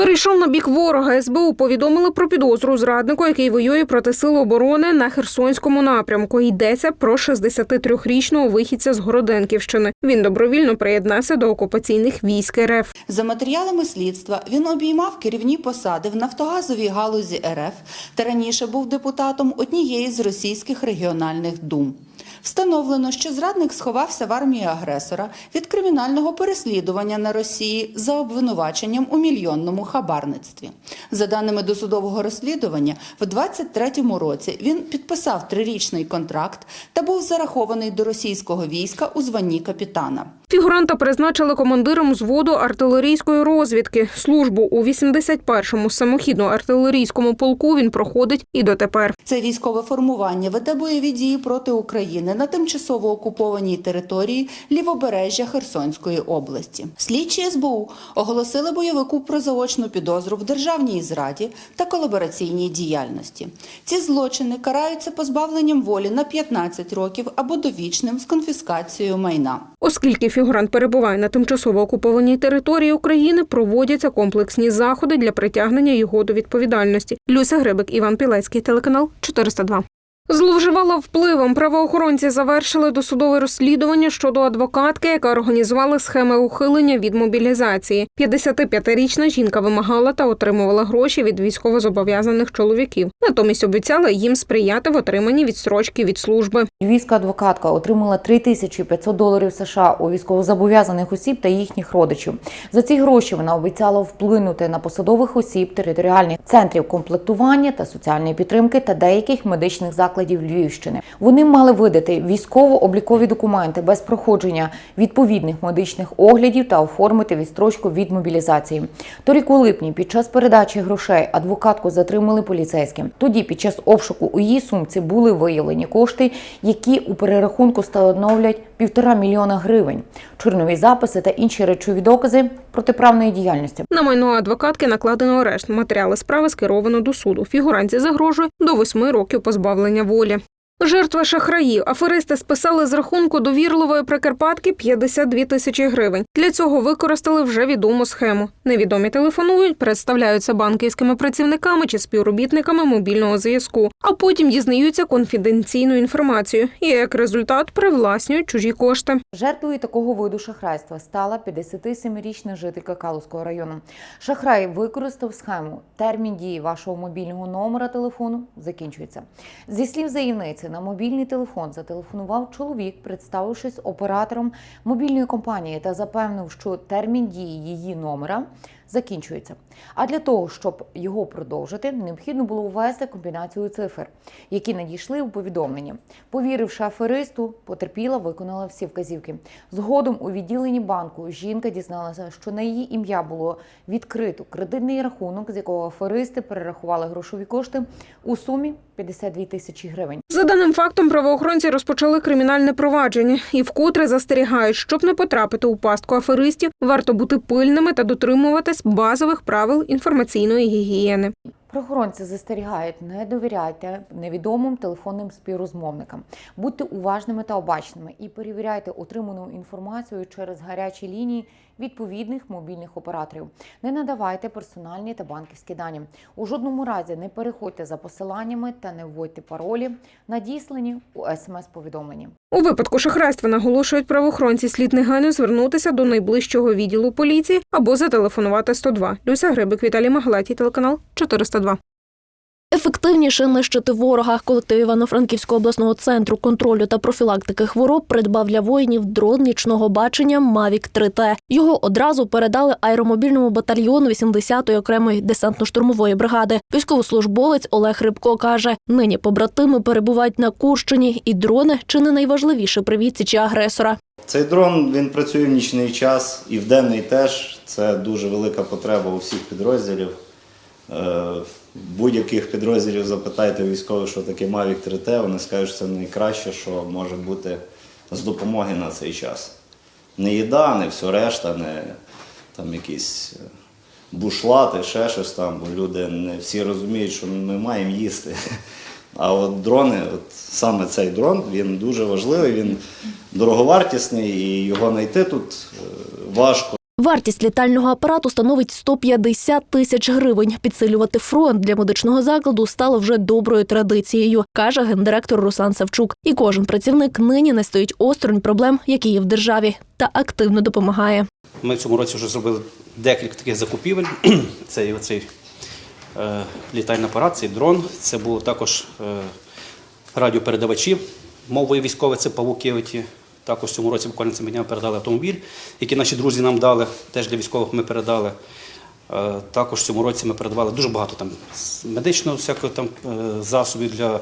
Перейшов на бік ворога. СБУ повідомили про підозру зраднику, який воює проти сил оборони на Херсонському напрямку. Йдеться про 63-річного вихідця з Городенківщини. Він добровільно приєднався до окупаційних військ РФ. За матеріалами слідства він обіймав керівні посади в нафтогазовій галузі РФ та раніше був депутатом однієї з російських регіональних дум. Встановлено, що зрадник сховався в армії агресора від кримінального переслідування на Росії за обвинуваченням у мільйонному хабарництві. За даними досудового розслідування, в 23-му році він підписав трирічний контракт та був зарахований до російського війська у званні капітана. Фігуранта призначили командиром взводу артилерійської розвідки. Службу у 81-му самохідно-артилерійському полку він проходить і дотепер. Це військове формування веде бойові дії проти України на тимчасово окупованій території лівобережжя Херсонської області. Слідчі СБУ оголосили бойовику про заочну підозру в державній зраді та колабораційній діяльності. Ці злочини караються позбавленням волі на 15 років або довічним з конфіскацією майна. Оскільки фігурант перебуває на тимчасово окупованій території України, проводяться комплексні заходи для притягнення його до відповідальності. Люся Грибик, Іван Пілецький, телеканал 402. Зловживала впливом. Правоохоронці завершили досудове розслідування щодо адвокатки, яка організувала схеми ухилення від мобілізації. 55-річна жінка вимагала та отримувала гроші від військовозобов'язаних чоловіків. Натомість обіцяла їм сприяти в отриманні відстрочки від служби. Львівська адвокатка отримала 3500 доларів США у військовозобов'язаних осіб та їхніх родичів. За ці гроші вона обіцяла вплинути на посадових осіб територіальних центрів комплектування та соціальної підтримки та деяких медичних закладів Львівщини. Вони мали видати військово-облікові документи без проходження відповідних медичних оглядів та оформити відстрочку від мобілізації. Торік у липні під час передачі грошей адвокатку затримали поліцейські. Тоді під час обшуку у її сумці були виявлені кошти, які у перерахунку становлять півтора мільйона гривень, чорнові записи та інші речові докази протиправної діяльності. На майно адвокатки накладено арешт. Матеріали справи скеровано до суду. Фігуранці загрожує до восьми років позбавлення волі волі. Жертва шахраїв. Аферисти списали з рахунку довірливої прикарпатки 52 тисячі гривень. Для цього використали вже відому схему. Невідомі телефонують, представляються банківськими працівниками чи співробітниками мобільного зв'язку, а потім дізнаються конфіденційну інформацію і як результат привласнюють чужі кошти. Жертвою такого виду шахрайства стала 57-річна жителька Калузького району. Шахрай використав схему. Термін дії вашого мобільного номера телефону закінчується. Зі слів заявниці, на мобільний телефон зателефонував чоловік, представившись оператором мобільної компанії та запевнив, що термін дії її номера закінчується. А для того, щоб його продовжити, необхідно було ввести комбінацію цифр, які надійшли у повідомленні. Повіривши аферисту, потерпіла виконала всі вказівки. Згодом у відділенні банку жінка дізналася, що на її ім'я було відкрито кредитний рахунок, з якого аферисти перерахували грошові кошти у сумі 52 тисячі гривень. За даним фактом, правоохоронці розпочали кримінальне провадження і вкотре застерігають, щоб не потрапити у пастку аферистів, варто бути пильними та базових правил інформаційної гігієни. Правоохоронці застерігають, не довіряйте невідомим телефонним співрозмовникам. Будьте уважними та обачними і перевіряйте отриману інформацію через гарячі лінії відповідних мобільних операторів. Не надавайте персональні та банківські дані. У жодному разі не переходьте за посиланнями та не вводьте паролі, надіслані у смс-повідомленні. У випадку шахрайства наголошують правоохоронці, слід негайно звернутися до найближчого відділу поліції або зателефонувати 102. Люся Грибик, Віталій Магалатій, телеканал 402. Ефективніше нищити ворога. Колектив Івано-Франківського обласного центру контролю та профілактики хвороб придбав для воїнів дрон нічного бачення Mavic 3T. Його одразу передали аеромобільному батальйону 80-ї окремої десантно-штурмової бригади. Військовослужбовець Олег Рибко каже: нині побратими перебувають на Курщині, і дрони чи не найважливіше при відсічі агресора. Цей дрон він працює в нічний час і в денний теж. Це дуже велика потреба у всіх підрозділів. Будь-яких підрозділів запитайте військових, що таке Mavic 3T, вони скажуть, що це найкраще, що може бути з допомоги на цей час. Не їда, не все решта, не там якісь е, бушлати, ще щось там, бо люди не всі розуміють, що ми маємо їсти. А от дрони, от саме цей дрон, він дуже важливий, він дороговартісний і його знайти тут е, важко. Вартість літального апарату становить 150 тисяч гривень. Підсилювати фронт для медичного закладу стало вже доброю традицією, каже гендиректор Руслан Савчук. І кожен працівник нині не стоїть осторонь проблем, які є в державі, та активно допомагає. Ми цьому році вже зробили декілька таких закупівель. Це і оцей е, літальний апарат, цей дрон. Це були також е, радіопередавачі мовою військове, це Павло Кивиті. Також цьому році буквально цими днями передали автомобіль, який наші друзі нам дали, теж для військових ми передали. Е, Також цьому році ми передавали дуже багато там медичного всякого там е, засобів для е,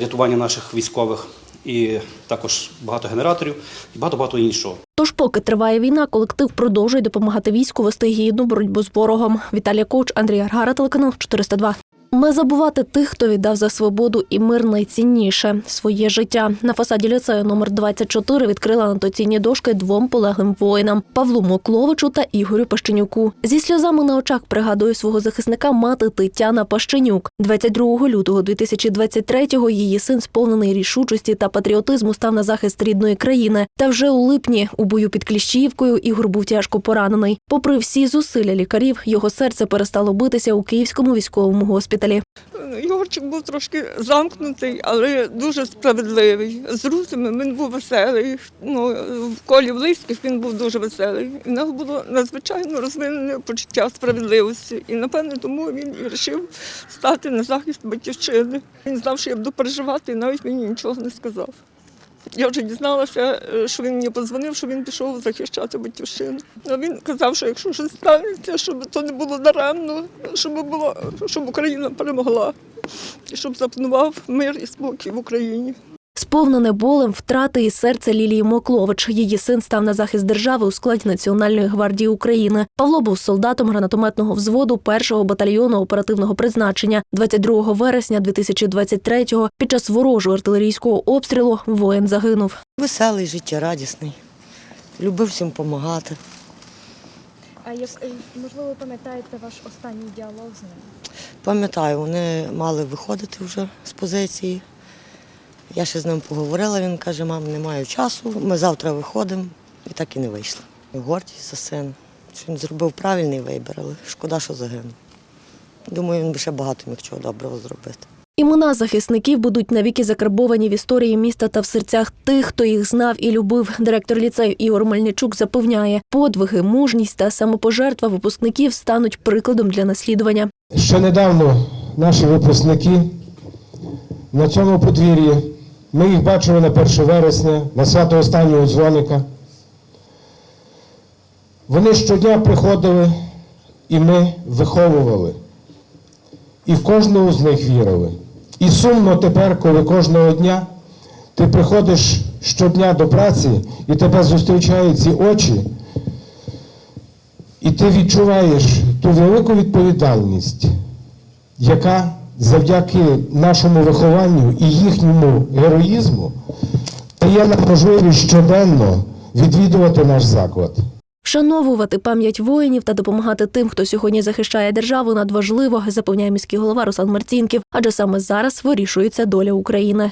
рятування наших військових, і також багато генераторів і багато-багато іншого. Тож, поки триває війна, колектив продовжує допомагати війську вести гідну боротьбу з ворогом. Віталія Коуч, Андрій Аргара, телеканал 402. Не забувати тих, хто віддав за свободу і мир найцінніше своє життя. На фасаді ліцею номер 24 відкрили анотаційні дошки двом полеглим воїнам Павлу Мокловичу та Ігорю Пащенюку. Зі сльозами на очах пригадує свого захисника мати Тетяна Пащенюк. 22 лютого 2023-го її син, сповнений рішучості та патріотизму, став на захист рідної країни. Та вже у липні у бою під Кліщіївкою Ігор був тяжко поранений. Попри всі зусилля лікарів, його серце перестало битися у київському військовому госпіталі. Йорчик був трошки замкнутий, але дуже справедливий. З друзями він був веселий. Ну, в колі близьких він був дуже веселий. В нього було надзвичайно розвинене почуття справедливості. І напевно тому він вирішив стати на захист батьківщини. Він знав, що я буду переживати, і навіть мені нічого не сказав. Я вже дізналася, е, що він мені подзвонив, що він пішов захищати батьківщину. А він казав, що якщо щось станеться, щоб то не було даремно, щоб було, щоб Україна перемогла і щоб запанував мир і спокій в Україні. Сповнене болем втрати і серце Лілії Моклович. Її син став на захист держави у складі Національної гвардії України. Павло був солдатом гранатометного взводу першого батальйону оперативного призначення. 22 вересня 2023-го під час ворожого артилерійського обстрілу воїн загинув. Веселий, життєрадісний. Любив всім допомагати. А як е, можливо ви пам'ятаєте ваш останній діалог з ним? Пам'ятаю, вони мали виходити вже з позиції. Я ще з ним поговорила, він каже, мам, не маю часу, ми завтра виходимо. І так і не вийшло. Гордість за сина. Що Він зробив правильний вибір, але шкода, що загинув. Думаю, він би ще багато міг чого доброго зробити. Імена захисників будуть навіки закарбовані в історії міста та в серцях тих, хто їх знав і любив. Директор ліцею Ігор Мельничук запевняє, подвиги, мужність та самопожертва випускників стануть прикладом для наслідування. Ще недавно наші випускники на цьому подвір'ї, ми їх бачили на 1 вересня, на свято останнього дзвоника. Вони щодня приходили і ми виховували. І в кожного з них вірили. І сумно тепер, коли кожного дня ти приходиш щодня до праці і тебе зустрічають ці очі, і ти відчуваєш ту велику відповідальність, яка завдяки нашому вихованню і їхньому героїзму дає нам можливість щоденно відвідувати наш заклад. Вшановувати пам'ять воїнів та допомагати тим, хто сьогодні захищає державу, надважливо, запевняє міський голова Руслан Марцінків, адже саме зараз вирішується доля України.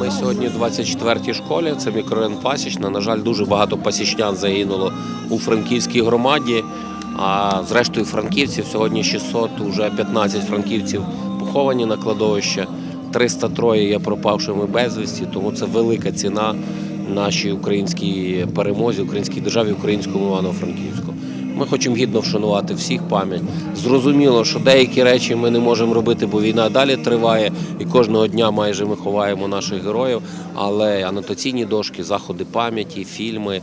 Ми сьогодні в 24-й школі, це мікрорайон Пасічна. На жаль, дуже багато пасічнян загинуло у Франківській громаді. А зрештою франківців сьогодні 600, вже 15 франківців поховані на кладовище. 303 є пропавшими безвісті, тому це велика ціна нашій українській перемозі, українській державі, українському Івано-Франківську. Ми хочемо гідно вшанувати всіх пам'ять. Зрозуміло, що деякі речі ми не можемо робити, бо війна далі триває, і кожного дня майже ми ховаємо наших героїв. Але анотаційні дошки, заходи пам'яті, фільми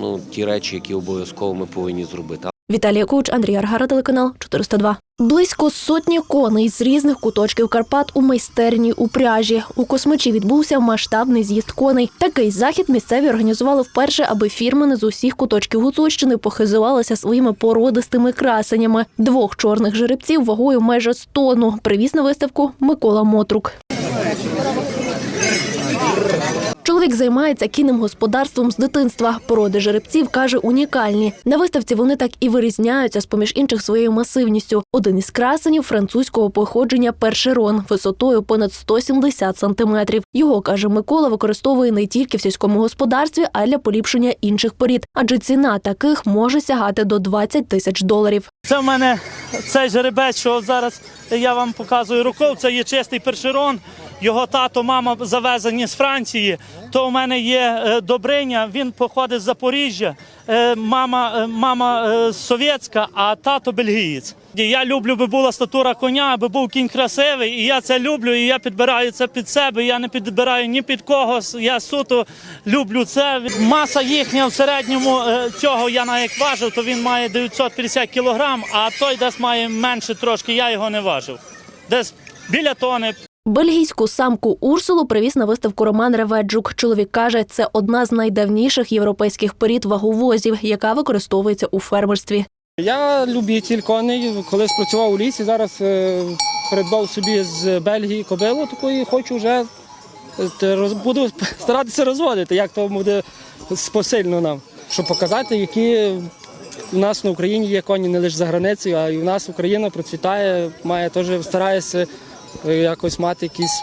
ну ті речі, які обов'язково ми повинні зробити. Віталія Куч, Андрій Аргара, телеканал 402. Близько сотні коней з різних куточків Карпат у майстерні у пряжі. У космичі відбувся масштабний з'їзд коней. Такий захід місцеві організували вперше, аби фірмани з усіх куточків Гуцульщини похизувалися своїми породистими красенями. Двох чорних жеребців вагою майже з тонну привіз на виставку Микола Мотрук. Чоловік займається кінним господарством з дитинства. Породи жеребців каже унікальні. На виставці вони так і вирізняються з поміж інших своєю масивністю. Один із красенів французького походження першерон висотою понад 170 сантиметрів. Його каже Микола, використовує не тільки в сільському господарстві, а й для поліпшення інших порід, адже ціна таких може сягати до 20 тисяч доларів. Це в мене цей жеребець, що зараз я вам показую рукою. Це є чистий першерон. Його тато, мама завезені з Франції. То у мене є е, Добриня, він походить з Запоріжжя. Е, Мама, е, мама совєтська, а тато бельгієць. Я люблю, би була статура коня, аби був кінь красивий, і я це люблю, і я підбираю це під себе. Я не підбираю ні під когось. Я суто люблю це. Маса їхня в середньому цього я на як важив, то він має 950 кілограм, а той десь має менше трошки. Я його не важив. Десь біля тони. Бельгійську самку Урсулу привіз на виставку Роман Реведжук. Чоловік каже, це одна з найдавніших європейських порід ваговозів, яка використовується у фермерстві. Я любитель коней, колись працював у лісі, зараз е, придбав собі з Бельгії кобилу таку і хочу вже е, буду старатися розводити, як то буде посильно нам, щоб показати, які у нас на Україні є коні не лише за границею, а і у нас Україна процвітає, має теж старається якось мати якісь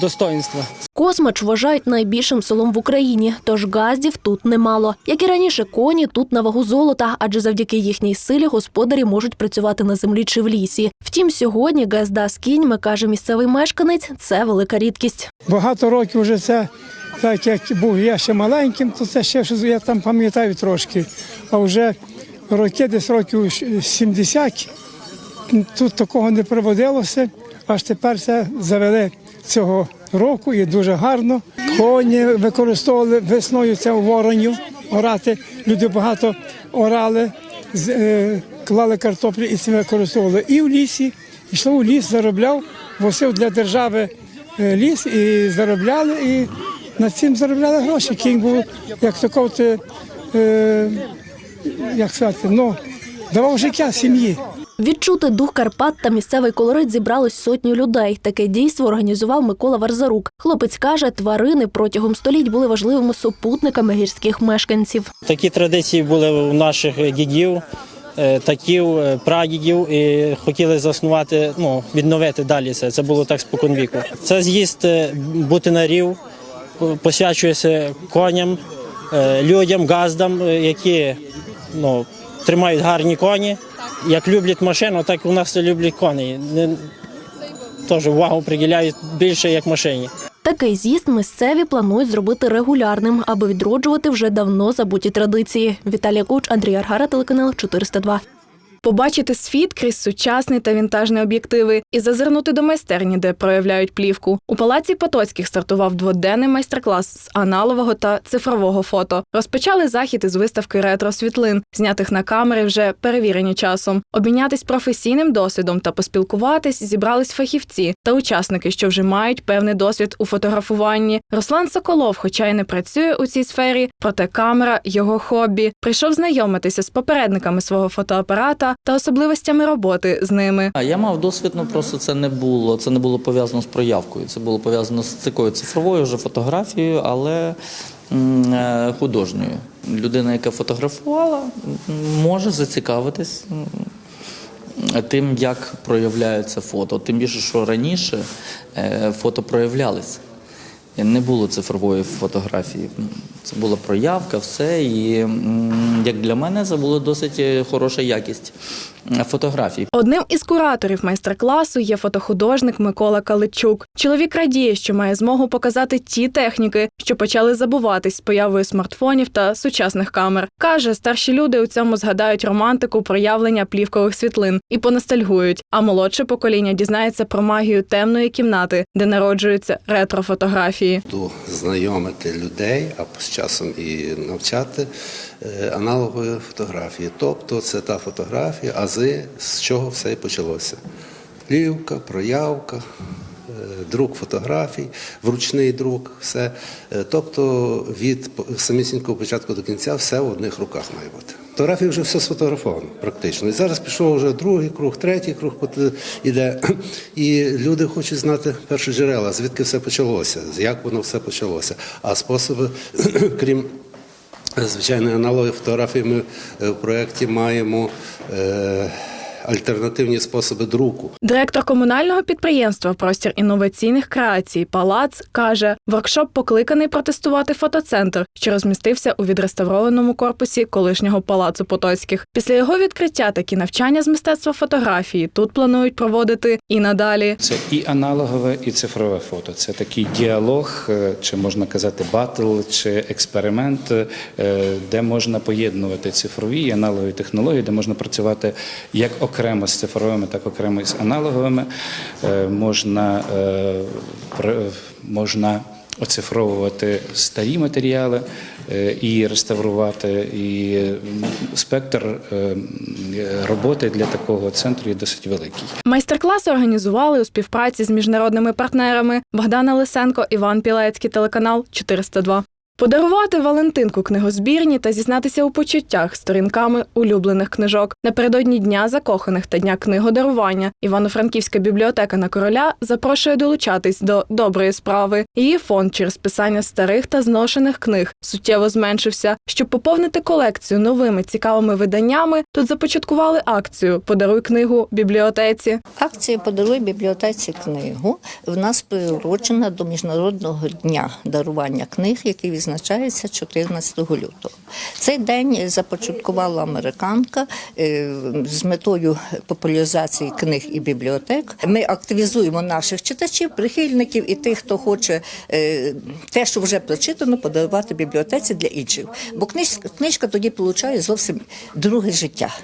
достоинства. Космач вважають найбільшим селом в Україні, тож газдів тут немало. Як і раніше, коні тут на вагу золота, адже завдяки їхній силі господарі можуть працювати на землі чи в лісі. Втім, сьогодні газда з кіньми, каже місцевий мешканець, це велика рідкість. Багато років вже це, так як був я ще маленьким, то це ще щось я там пам'ятаю трошки. А вже роки, десь років 70, тут такого не проводилося, аж тепер це завели цього року і дуже гарно. Коні використовували весною це воронів орати. Люди багато орали, е, клали картоплю і це використовували і в лісі. Йшов у ліс, заробляв, восив для держави е, ліс і заробляли, і на цим заробляли гроші. Кінь був як такого, ти, е, як сказати, ну, давав життя сім'ї. Відчути дух Карпат та місцевий колорит зібралось сотні людей. Таке дійство організував Микола Варзарук. Хлопець каже, тварини протягом століть були важливими супутниками гірських мешканців. Такі традиції були у наших дідів, е, татів, е, прадідів і хотіли заснувати, ну, відновити далі це. Це було так споконвіку. Це з'їзд е, бутинарів, посвячується коням, людям, газдам, які ну, тримають гарні коні. Як люблять машину, так у нас і люблять коней. Теж увагу приділяють більше як машині. Такий з'їзд місцеві планують зробити регулярним, аби відроджувати вже давно забуті традиції. Віталія Куч, Андрій Аргара, телеканал 402. Побачити світ крізь сучасний та вінтажний об'єктиви і зазирнути до майстерні, де проявляють плівку. У палаці Потоцьких стартував дводенний майстер-клас з аналогового та цифрового фото. Розпочали захід із виставки ретро-світлин, знятих на камери вже перевірені часом. Обмінятись професійним досвідом та поспілкуватись зібрались фахівці та учасники, що вже мають певний досвід у фотографуванні. Руслан Соколов, хоча й не працює у цій сфері, проте камера його хобі. Прийшов знайомитися з попередниками свого фотоапарата та особливостями роботи з ними. Я мав досвід, ну просто це не було. Це не було пов'язано з проявкою. Це було пов'язано з такою цифровою вже фотографією, але е, художньою. Людина, яка фотографувала, може зацікавитись. Тим, як проявляються фото. Тим більше, що раніше е, фото проявлялися. Не було цифрової фотографії. Це була проявка, все. І як для мене це була досить е, хороша якість е, фотографій. Одним із кураторів майстер-класу є фотохудожник Микола Каличук. Чоловік радіє, що має змогу показати ті техніки, що почали забуватись з появою смартфонів та сучасних камер. Каже, старші люди у цьому згадають романтику проявлення плівкових світлин і поностальгують. А молодше покоління дізнається про магію темної кімнати, де народжуються ретро-фотографії. Знайомити людей, а з часом і навчати е, аналогової фотографії. Тобто це та фотографія, ази, з чого все і почалося. Плівка, проявка, е, друк фотографій, вручний друк, все. Е, Тобто від самісінького початку до кінця все в одних руках має бути. Фотографії вже все сфотографовано практично. І зараз пішов вже другий круг, третій круг іде. І люди хочуть знати перші джерела, звідки все почалося, як воно все почалося. А способи, крім звичайної аналоги фотографії, ми е, в проєкті маємо е, альтернативні способи друку. Директор комунального підприємства Простір інноваційних креацій Палац каже, воркшоп покликаний протестувати фотоцентр, що розмістився у відреставрованому корпусі колишнього палацу Потоцьких. Після його відкриття такі навчання з мистецтва фотографії тут планують проводити і надалі. Це і аналогове, і цифрове фото. Це такий діалог, е, чи можна казати, батл, чи експеримент, е, де можна поєднувати цифрові і аналогові технології, де можна працювати як окремо з цифровими, так окремо з аналоговими. Е, Можна, е, можна оцифровувати старі матеріали е, і реставрувати. І спектр е, роботи для такого центру є досить великий. Майстер-класи організували у співпраці з міжнародними партнерами Богдана Лисенко, Іван Пілецький, телеканал 402. Подарувати Валентинку книгозбірні та зізнатися у почуттях сторінками улюблених книжок напередодні дня закоханих та дня книгодарування. Івано-Франківська бібліотека на короля запрошує долучатись до доброї справи. Її фонд через писання старих та зношених книг суттєво зменшився. Щоб поповнити колекцію новими цікавими виданнями, тут започаткували акцію Подаруй книгу бібліотеці. Акція Подаруй бібліотеці книгу в нас приурочена до Міжнародного дня дарування книг, який відзначається 14 лютого. Цей день започаткувала американка е, з метою популяризації книг і бібліотек. Ми активізуємо наших читачів, прихильників і тих, хто хоче е, те, що вже прочитано, подарувати бібліотеці для інших. Бо книж- книжка тоді отримує зовсім друге життя.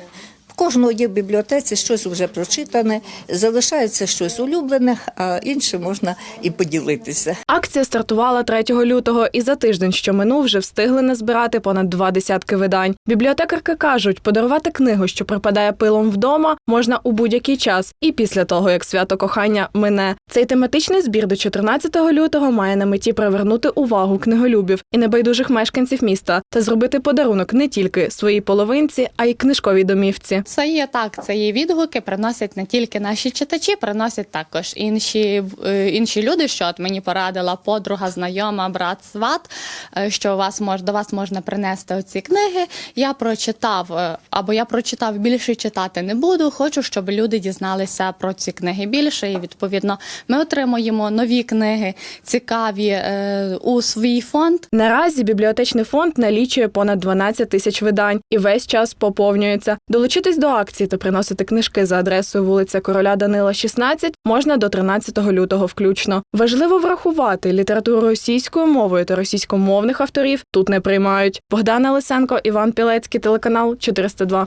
Кожного є в бібліотеці щось вже прочитане, залишається щось улюблене, а інше можна і поділитися. Акція стартувала 3 лютого, і за тиждень, що минув, вже встигли назбирати понад два десятки видань. Бібліотекарки кажуть, подарувати книгу, що припадає пилом вдома, можна у будь-який час, і після того, як свято кохання мине. Цей тематичний збір до 14 лютого має на меті привернути увагу книголюбів і небайдужих мешканців міста та зробити подарунок не тільки своїй половинці, а й книжковій домівці. Це є так, це є відгуки, приносять не тільки наші читачі, приносять також інші, е, інші люди, що от мені порадила подруга, знайома, брат, сват, е, що вас мож, до вас можна принести оці книги. Я прочитав, е, або я прочитав більше читати не буду. Хочу, щоб люди дізналися про ці книги більше. І відповідно ми отримуємо нові книги, цікаві у свій фонд. Наразі бібліотечний фонд налічує понад 12 тисяч видань і весь час поповнюється. Долучитись до акції та приносити книжки за адресою вулиця Короля Данила, 16 можна до 13 лютого включно. Важливо врахувати літературу російською мовою та російськомовних авторів тут не приймають. Богдана Лисенко, Іван Пілецький, телеканал 402.